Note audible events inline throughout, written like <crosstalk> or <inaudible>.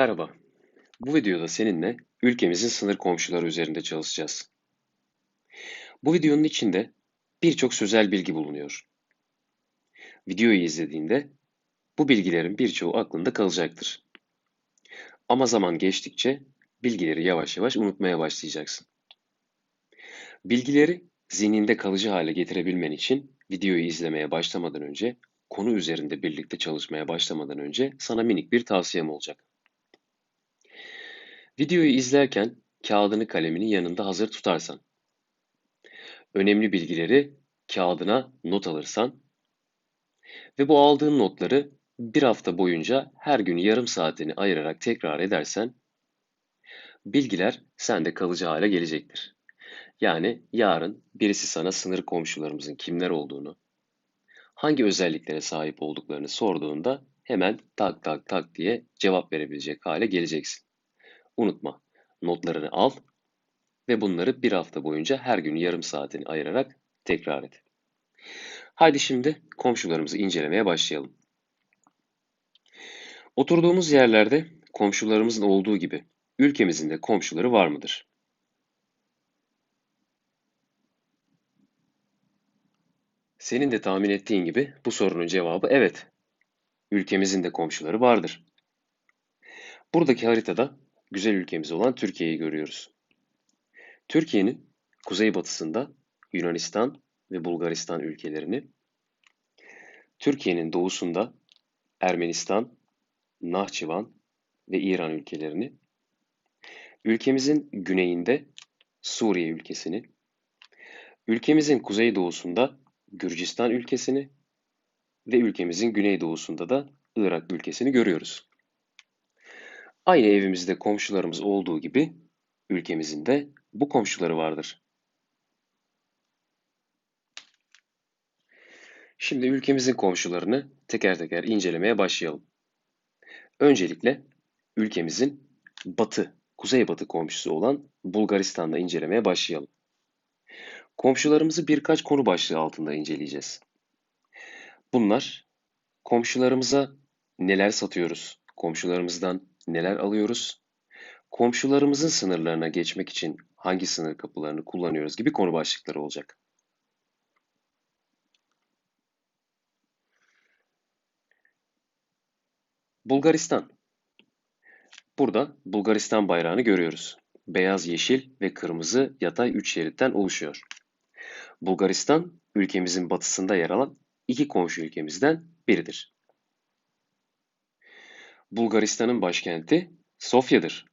Merhaba. Bu videoda seninle ülkemizin sınır komşuları üzerinde çalışacağız. Bu videonun içinde birçok sözel bilgi bulunuyor. Videoyu izlediğinde bu bilgilerin birçoğu aklında kalacaktır. Ama zaman geçtikçe bilgileri yavaş yavaş unutmaya başlayacaksın. Bilgileri zihninde kalıcı hale getirebilmen için videoyu izlemeye başlamadan önce, konu üzerinde birlikte çalışmaya başlamadan önce sana minik bir tavsiyem olacak. Videoyu izlerken kağıdını kalemini yanında hazır tutarsan, önemli bilgileri kağıdına not alırsan ve bu aldığın notları bir hafta boyunca her gün yarım saatini ayırarak tekrar edersen, bilgiler sende kalıcı hale gelecektir. Yani yarın birisi sana sınır komşularımızın kimler olduğunu, hangi özelliklere sahip olduklarını sorduğunda hemen tak tak tak diye cevap verebilecek hale geleceksin. Unutma, notlarını al ve bunları bir hafta boyunca her gün yarım saatini ayırarak tekrar et. Haydi şimdi komşularımızı incelemeye başlayalım. Oturduğumuz yerlerde komşularımızın olduğu gibi ülkemizin de komşuları var mıdır? Senin de tahmin ettiğin gibi bu sorunun cevabı evet. Ülkemizin de komşuları vardır. Buradaki haritada güzel ülkemiz olan Türkiye'yi görüyoruz. Türkiye'nin kuzeybatısında Yunanistan ve Bulgaristan ülkelerini, Türkiye'nin doğusunda Ermenistan, Nahçıvan ve İran ülkelerini, ülkemizin güneyinde Suriye ülkesini, ülkemizin kuzeydoğusunda Gürcistan ülkesini ve ülkemizin güneydoğusunda da Irak ülkesini görüyoruz. Aynı evimizde komşularımız olduğu gibi ülkemizin de bu komşuları vardır. Şimdi ülkemizin komşularını teker teker incelemeye başlayalım. Öncelikle ülkemizin batı, kuzeybatı komşusu olan Bulgaristan'da incelemeye başlayalım. Komşularımızı birkaç konu başlığı altında inceleyeceğiz. Bunlar komşularımıza neler satıyoruz, komşularımızdan neler alıyoruz, komşularımızın sınırlarına geçmek için hangi sınır kapılarını kullanıyoruz gibi konu başlıkları olacak. Bulgaristan. Burada Bulgaristan bayrağını görüyoruz. Beyaz, yeşil ve kırmızı yatay üç şeritten oluşuyor. Bulgaristan, ülkemizin batısında yer alan iki komşu ülkemizden biridir. Bulgaristan'ın başkenti Sofya'dır.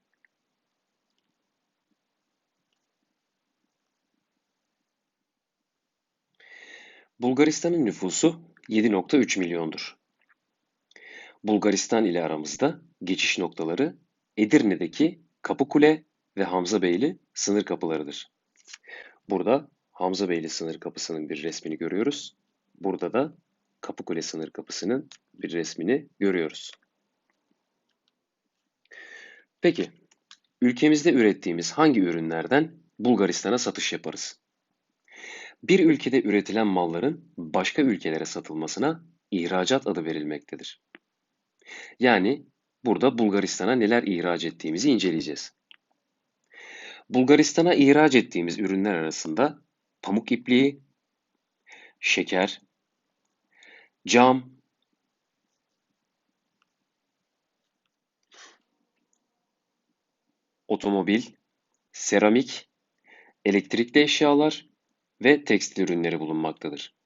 Bulgaristan'ın nüfusu 7.3 milyondur. Bulgaristan ile aramızda geçiş noktaları Edirne'deki Kapıkule ve Hamzabeyli sınır kapılarıdır. Burada Hamzabeyli sınır kapısının bir resmini görüyoruz. Burada da Kapıkule sınır kapısının bir resmini görüyoruz. Peki, ülkemizde ürettiğimiz hangi ürünlerden Bulgaristan'a satış yaparız? Bir ülkede üretilen malların başka ülkelere satılmasına ihracat adı verilmektedir. Yani burada Bulgaristan'a neler ihraç ettiğimizi inceleyeceğiz. Bulgaristan'a ihraç ettiğimiz ürünler arasında pamuk ipliği, şeker, cam, otomobil, seramik, elektrikli eşyalar ve tekstil ürünleri bulunmaktadır.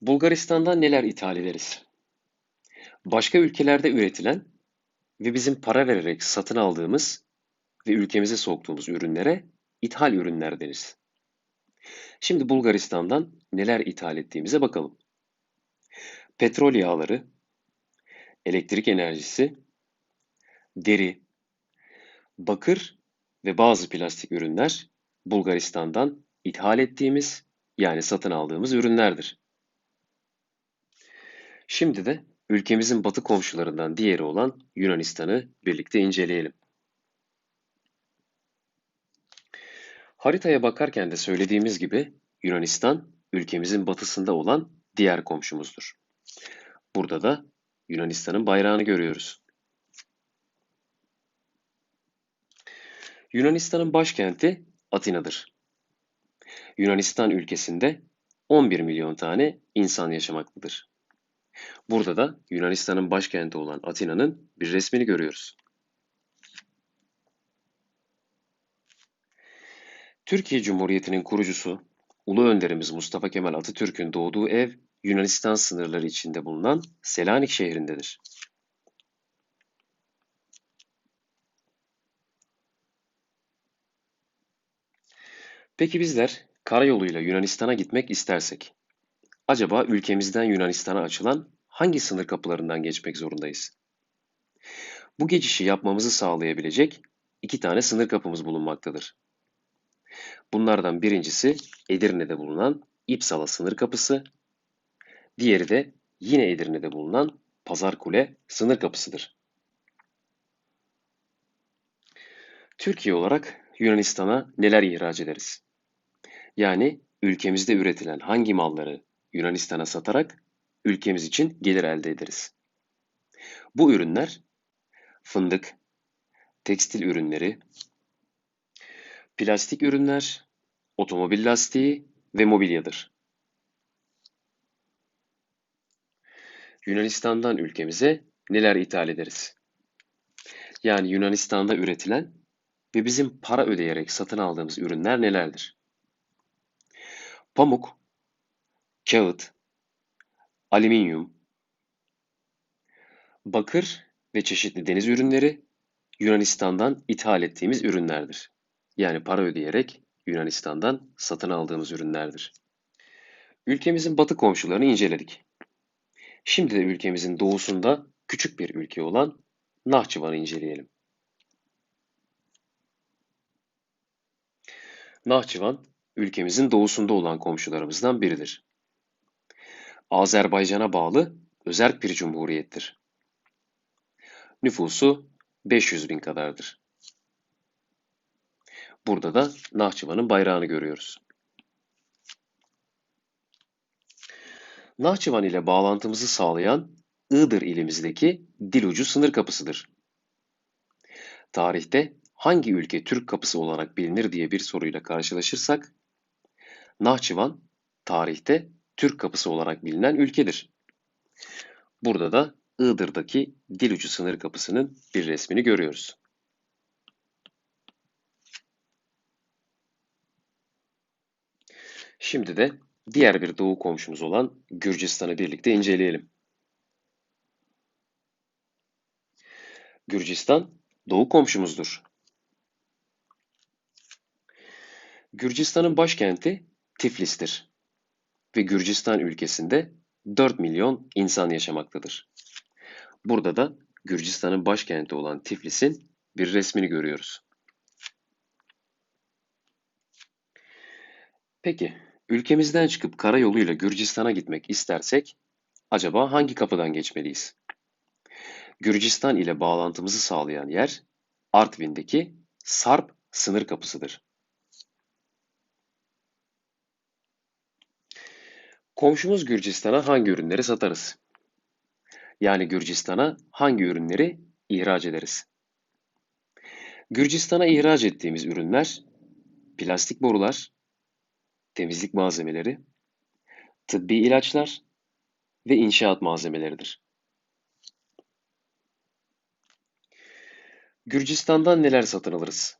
Bulgaristan'dan neler ithal ederiz? Başka ülkelerde üretilen ve bizim para vererek satın aldığımız ve ülkemize soktuğumuz ürünlere ithal ürünler deriz. Şimdi Bulgaristan'dan neler ithal ettiğimize bakalım. Petrol yağları, elektrik enerjisi, deri, bakır ve bazı plastik ürünler Bulgaristan'dan ithal ettiğimiz yani satın aldığımız ürünlerdir. Şimdi de ülkemizin batı komşularından diğeri olan Yunanistan'ı birlikte inceleyelim. Haritaya bakarken de söylediğimiz gibi Yunanistan ülkemizin batısında olan diğer komşumuzdur. Burada da Yunanistan'ın bayrağını görüyoruz. Yunanistan'ın başkenti Atina'dır. Yunanistan ülkesinde 11 milyon tane insan yaşamaktadır. Burada da Yunanistan'ın başkenti olan Atina'nın bir resmini görüyoruz. Türkiye Cumhuriyeti'nin kurucusu Ulu Önderimiz Mustafa Kemal Atatürk'ün doğduğu ev Yunanistan sınırları içinde bulunan Selanik şehrindedir. Peki bizler karayoluyla Yunanistan'a gitmek istersek, acaba ülkemizden Yunanistan'a açılan hangi sınır kapılarından geçmek zorundayız? Bu geçişi yapmamızı sağlayabilecek iki tane sınır kapımız bulunmaktadır. Bunlardan birincisi Edirne'de bulunan İpsala sınır kapısı, diğeri de yine Edirne'de bulunan Pazarkule sınır kapısıdır. Türkiye olarak Yunanistan'a neler ihraç ederiz? Yani ülkemizde üretilen hangi malları Yunanistan'a satarak ülkemiz için gelir elde ederiz. Bu ürünler fındık, tekstil ürünleri, plastik ürünler, otomobil lastiği ve mobilyadır. Yunanistan'dan ülkemize neler ithal ederiz? Yani Yunanistan'da üretilen ve bizim para ödeyerek satın aldığımız ürünler nelerdir? Pamuk, kağıt, alüminyum, bakır ve çeşitli deniz ürünleri Yunanistan'dan ithal ettiğimiz ürünlerdir. Yani para ödeyerek Yunanistan'dan satın aldığımız ürünlerdir. Ülkemizin batı komşularını inceledik. Şimdi de ülkemizin doğusunda küçük bir ülke olan Nahçıvan'ı inceleyelim. Nahçıvan, ülkemizin doğusunda olan komşularımızdan biridir. Azerbaycan'a bağlı özerk bir cumhuriyettir. Nüfusu 500 bin kadardır. Burada da Nahçıvan'ın bayrağını görüyoruz. Nahçıvan ile bağlantımızı sağlayan Iğdır ilimizdeki Dilucu sınır kapısıdır. Tarihte hangi ülke Türk kapısı olarak bilinir diye bir soruyla karşılaşırsak, Nahçıvan tarihte Türk kapısı olarak bilinen ülkedir. Burada da Iğdır'daki Dilucu sınır kapısının bir resmini görüyoruz. Şimdi de diğer bir doğu komşumuz olan Gürcistan'ı birlikte inceleyelim. Gürcistan doğu komşumuzdur. Gürcistan'ın başkenti Tiflis'tir ve Gürcistan ülkesinde 4 milyon insan yaşamaktadır. Burada da Gürcistan'ın başkenti olan Tiflis'in bir resmini görüyoruz. Peki, ülkemizden çıkıp karayoluyla Gürcistan'a gitmek istersek acaba hangi kapıdan geçmeliyiz? Gürcistan ile bağlantımızı sağlayan yer Artvin'deki Sarp sınır kapısıdır. Komşumuz Gürcistan'a hangi ürünleri satarız? Yani Gürcistan'a hangi ürünleri ihraç ederiz? Gürcistan'a ihraç ettiğimiz ürünler plastik borular, temizlik malzemeleri, tıbbi ilaçlar ve inşaat malzemeleridir. Gürcistan'dan neler satın alırız?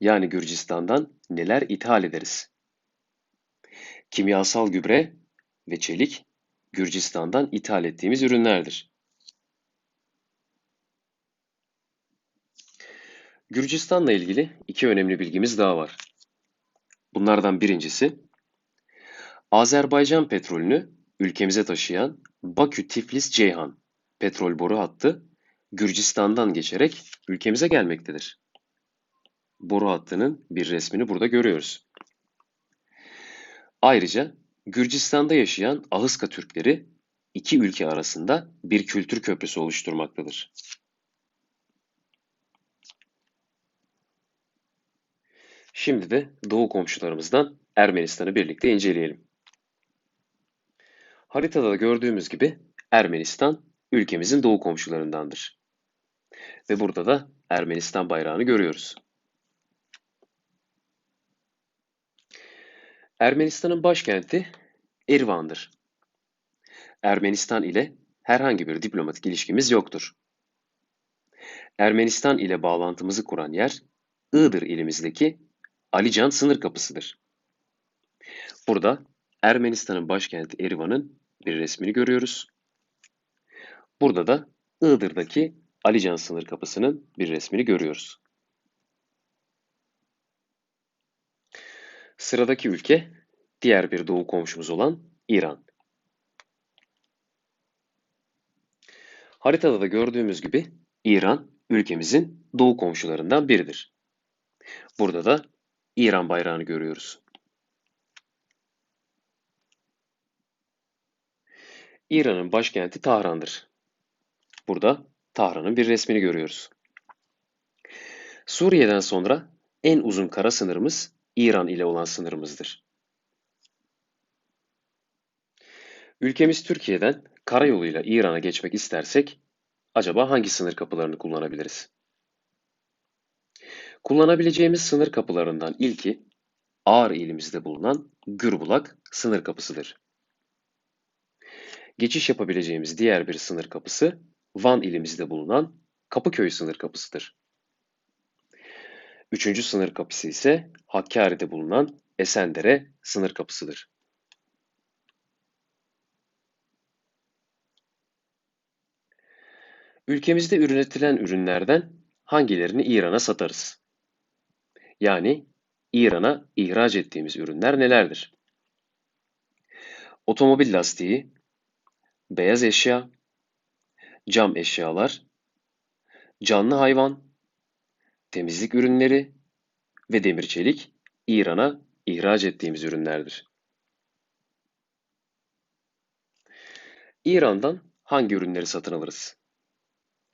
Yani Gürcistan'dan neler ithal ederiz? Kimyasal gübre ve çelik Gürcistan'dan ithal ettiğimiz ürünlerdir. Gürcistan'la ilgili iki önemli bilgimiz daha var. Bunlardan birincisi, Azerbaycan petrolünü ülkemize taşıyan Bakü-Tiflis-Ceyhan petrol boru hattı Gürcistan'dan geçerek ülkemize gelmektedir. Boru hattının bir resmini burada görüyoruz. Ayrıca Gürcistan'da yaşayan Ahıska Türkleri iki ülke arasında bir kültür köprüsü oluşturmaktadır. Şimdi de doğu komşularımızdan Ermenistan'ı birlikte inceleyelim. Haritada da gördüğümüz gibi Ermenistan ülkemizin doğu komşularındandır. Ve burada da Ermenistan bayrağını görüyoruz. Ermenistan'ın başkenti Erivan'dır. Ermenistan ile herhangi bir diplomatik ilişkimiz yoktur. Ermenistan ile bağlantımızı kuran yer Iğdır ilimizdeki Alican sınır kapısıdır. Burada Ermenistan'ın başkenti Erivan'ın bir resmini görüyoruz. Burada da Iğdır'daki Alican sınır kapısının bir resmini görüyoruz. Sıradaki ülke diğer bir doğu komşumuz olan İran. Haritada da gördüğümüz gibi İran ülkemizin doğu komşularından biridir. Burada da İran bayrağını görüyoruz. İran'ın başkenti Tahran'dır. Burada Tahran'ın bir resmini görüyoruz. Suriye'den sonra en uzun kara sınırımız İran ile olan sınırımızdır. Ülkemiz Türkiye'den karayoluyla İran'a geçmek istersek acaba hangi sınır kapılarını kullanabiliriz? Kullanabileceğimiz sınır kapılarından ilki Ağrı ilimizde bulunan Gürbulak sınır kapısıdır. Geçiş yapabileceğimiz diğer bir sınır kapısı Van ilimizde bulunan Kapıköy sınır kapısıdır. Üçüncü sınır kapısı ise Hakkari'de bulunan Esendere sınır kapısıdır. Ülkemizde üretilen ürünlerden hangilerini İran'a satarız? Yani İran'a ihraç ettiğimiz ürünler nelerdir? Otomobil lastiği, beyaz eşya, cam eşyalar, canlı hayvan, temizlik ürünleri ve demir çelik İran'a ihraç ettiğimiz ürünlerdir. İran'dan hangi ürünleri satın alırız?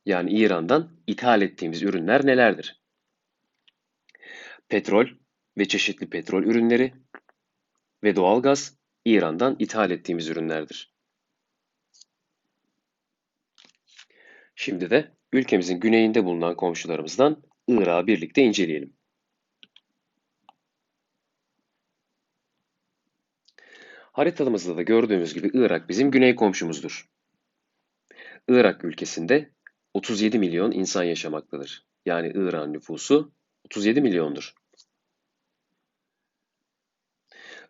Yani İran'dan ithal ettiğimiz ürünler nelerdir? Petrol ve çeşitli petrol ürünleri ve doğalgaz İran'dan ithal ettiğimiz ürünlerdir. Şimdi de ülkemizin güneyinde bulunan komşularımızdan Irak'ı birlikte inceleyelim. Haritamızda da gördüğümüz gibi Irak bizim güney komşumuzdur. Irak ülkesinde 37 milyon insan yaşamaktadır. Yani Irak'ın nüfusu 37 milyondur.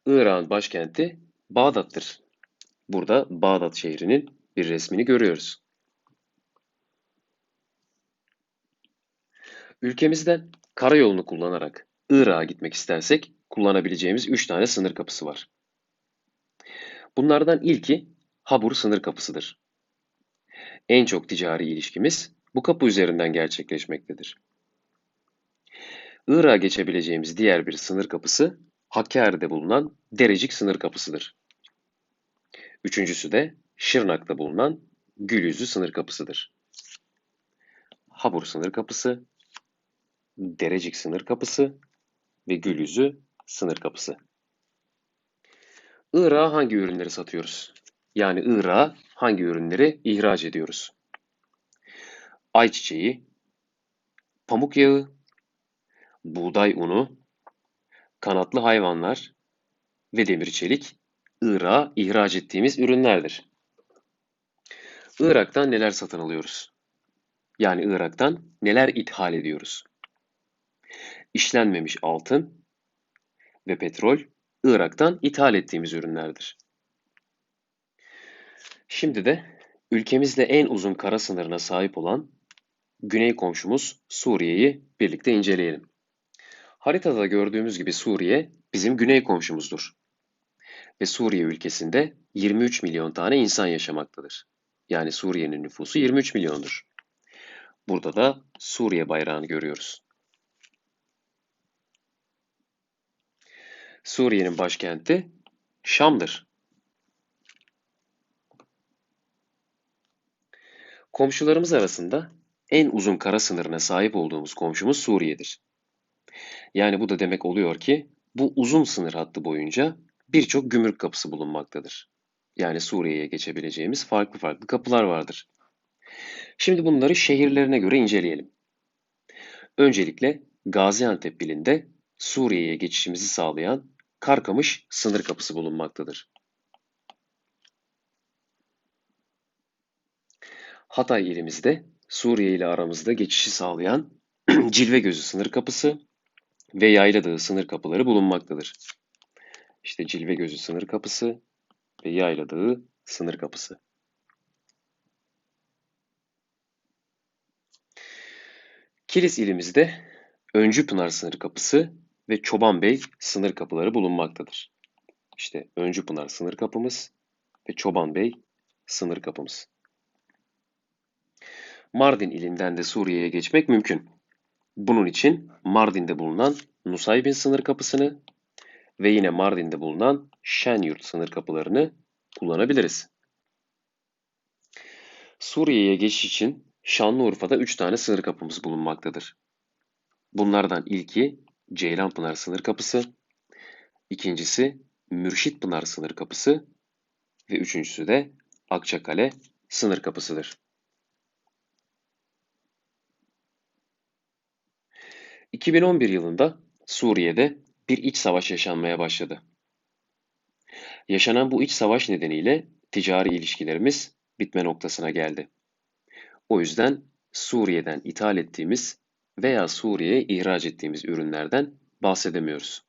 Irak'ın başkenti Bağdat'tır. Burada Bağdat şehrinin bir resmini görüyoruz. Ülkemizden karayolunu kullanarak Irak'a gitmek istersek kullanabileceğimiz 3 tane sınır kapısı var. Bunlardan ilki Habur sınır kapısıdır. En çok ticari ilişkimiz bu kapı üzerinden gerçekleşmektedir. Irak'a geçebileceğimiz diğer bir sınır kapısı Hakkari'de bulunan Derecik sınır kapısıdır. Üçüncüsü de Şırnak'ta bulunan Gülüzü sınır kapısıdır. Habur sınır kapısı, Derecik sınır kapısı ve Gülüzü sınır kapısı. Irak'a hangi ürünleri satıyoruz? Yani Irak'a hangi ürünleri ihraç ediyoruz? Ayçiçeği, pamuk yağı, buğday unu, kanatlı hayvanlar ve demir çelik Irak'a ihraç ettiğimiz ürünlerdir. Irak'tan neler satın alıyoruz? Yani Irak'tan neler ithal ediyoruz? İşlenmemiş altın ve petrol Irak'tan ithal ettiğimiz ürünlerdir. Şimdi de ülkemizle en uzun kara sınırına sahip olan güney komşumuz Suriye'yi birlikte inceleyelim. Haritada gördüğümüz gibi Suriye bizim güney komşumuzdur. Ve Suriye ülkesinde 23 milyon tane insan yaşamaktadır. Yani Suriye'nin nüfusu 23 milyondur. Burada da Suriye bayrağını görüyoruz. Suriye'nin başkenti Şam'dır. Komşularımız arasında en uzun kara sınırına sahip olduğumuz komşumuz Suriye'dir. Yani bu da demek oluyor ki bu uzun sınır hattı boyunca birçok gümrük kapısı bulunmaktadır. yani Suriye'ye geçebileceğimiz farklı farklı kapılar vardır. Şimdi bunları şehirlerine göre inceleyelim. Öncelikle Gaziantep ilinde Suriye'ye geçişimizi sağlayan Karkamış sınır kapısı bulunmaktadır. Hatay ilimizde Suriye ile aramızda geçişi sağlayan <clears throat> Cilve Gözü sınır kapısı ve Yayladığı sınır kapıları bulunmaktadır. İşte Cilve Gözü sınır kapısı ve Yayladığı sınır kapısı. Kilis ilimizde Öncüpınar sınır kapısı ve Çobanbey sınır kapıları bulunmaktadır. İşte Öncüpınar sınır kapımız ve Çobanbey sınır kapımız. Mardin ilinden de Suriye'ye geçmek mümkün. Bunun için Mardin'de bulunan Nusaybin sınır kapısını ve yine Mardin'de bulunan Şenyurt sınır kapılarını kullanabiliriz. Suriye'ye geçiş için Şanlıurfa'da 3 tane sınır kapımız bulunmaktadır. Bunlardan ilki Ceylanpınar sınır kapısı, ikincisi Mürşitpınar sınır kapısı ve üçüncüsü de Akçakale sınır kapısıdır. 2011 yılında Suriye'de bir iç savaş yaşanmaya başladı. Yaşanan bu iç savaş nedeniyle ticari ilişkilerimiz bitme noktasına geldi. O yüzden Suriye'den ithal ettiğimiz veya Suriye'ye ihraç ettiğimiz ürünlerden bahsedemiyoruz.